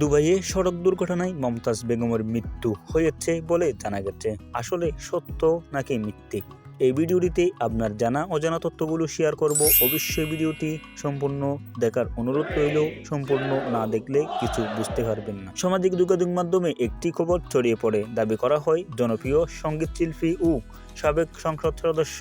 দুবাইয়ে সড়ক দুর্ঘটনায় মমতাজ বেগমের মৃত্যু হয়েছে বলে জানা গেছে। আসলে সত্য নাকি মিথ্যে? এই ভিডিওটিতে আপনার জানা অজানা তথ্যগুলো শেয়ার করব। অবশ্যই ভিডিওটি সম্পূর্ণ দেখার অনুরোধ রইল। সম্পূর্ণ না দেখলে কিছু বুঝতে পারবেন না। সামাজিক যোগাযোগ মাধ্যমে একটি খবর ছড়িয়ে পড়ে। দাবি করা হয়, জনপ্রিয় সংগীত শিল্পী ও সাবেক সংসদ সদস্য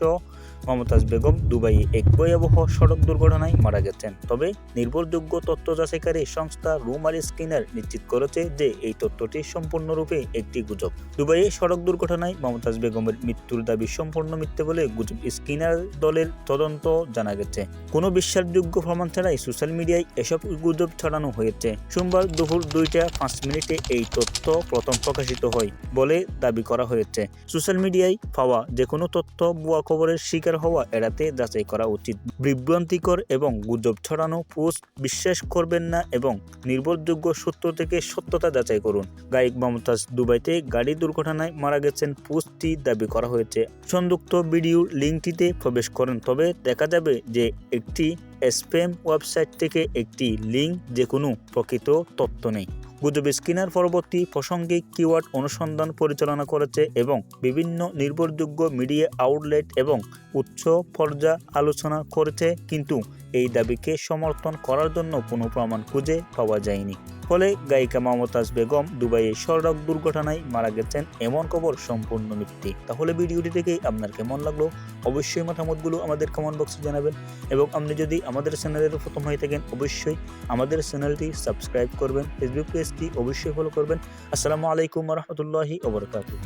মমতাজ বেগম দুবাইয়ে এক ভয়াবহ সড়ক দুর্ঘটনায় মারা গেছেন। তবে নির্ভরযোগ্য তথ্য যাচাইকারী সংস্থা রুমার স্কিনার নিশ্চিত করেছে যে এই তথ্যটি সম্পূর্ণরূপে একটি গুজব। দুবাইয়ে সড়ক দুর্ঘটনায় মমতাজ বেগমের মৃত্যুর দাবি সম্পূর্ণ মিথ্যে বলে গুজব স্কিনার দলের তদন্ত জানা গেছে। কোনো বিশ্বাসযোগ্য প্রমাণ ছাড়াই সোশ্যাল মিডিয়ায় এসব গুজব ছড়ানো হয়েছে। সোমবার দুপুর দুইটা পাঁচ মিনিটে এই তথ্য প্রথম প্রকাশিত হয় বলে দাবি করা হয়েছে। সোশ্যাল মিডিয়ায় পাওয়া যে কোনো তথ্য, ভুয়া খবরের শিকার হওয়া এড়াতে যাচাই করা উচিত। বিভ্রান্তিকর এবং গুজব ছড়ানো পোস্ট বিশ্বাস করবেন না এবং নির্ভরযোগ্য সূত্র থেকে সত্যতা যাচাই করুন। গায়ক মমতাজ দুবাইতে গাড়ি দুর্ঘটনায় মারা গেছেন পোস্টটি দাবি করা হয়েছে। সংযুক্ত ভিডিওর লিঙ্কটিতে প্রবেশ করেন, তবে দেখা যাবে যে একটি স্প্যাম ওয়েবসাইট থেকে একটি লিঙ্ক যে কোনো প্রকৃত তথ্য নেই। গুজব স্কিনার পরবর্তী প্রসঙ্গে কিওয়ার্ড অনুসন্ধান পরিচালনা করেছে এবং বিভিন্ন নির্ভরযোগ্য মিডিয়া আউটলেট এবং উচ্চ পর্যা আলোচনা করেছে। কিন্তু এই দাবিকে সমর্থন করার জন্য কোনো প্রমাণ খুঁজে পাওয়া যায়নি। ফলে গায়িকা মমতাজ বেগম দুবাইয়ে সড়ক দুর্ঘটনায় মারা গেছেন এমন খবর সম্পূর্ণ মিথ্যে। তাহলে ভিডিওটি থেকে আপনার কেমন লাগল? অবশ্যই মতামতগুলো আমাদের কমেন্ট বক্সে জানাবেন এবং আপনি যদি আমাদের চ্যানেলের প্রথম হয়ে থাকেন, অবশ্যই আমাদের চ্যানেলটি সাবস্ক্রাইব করবেন। ফেসবুক পেজটি অবশ্যই ফলো করবেন। আসসালামু আলাইকুম রহমতুল্লাহি ওবরকাতুহ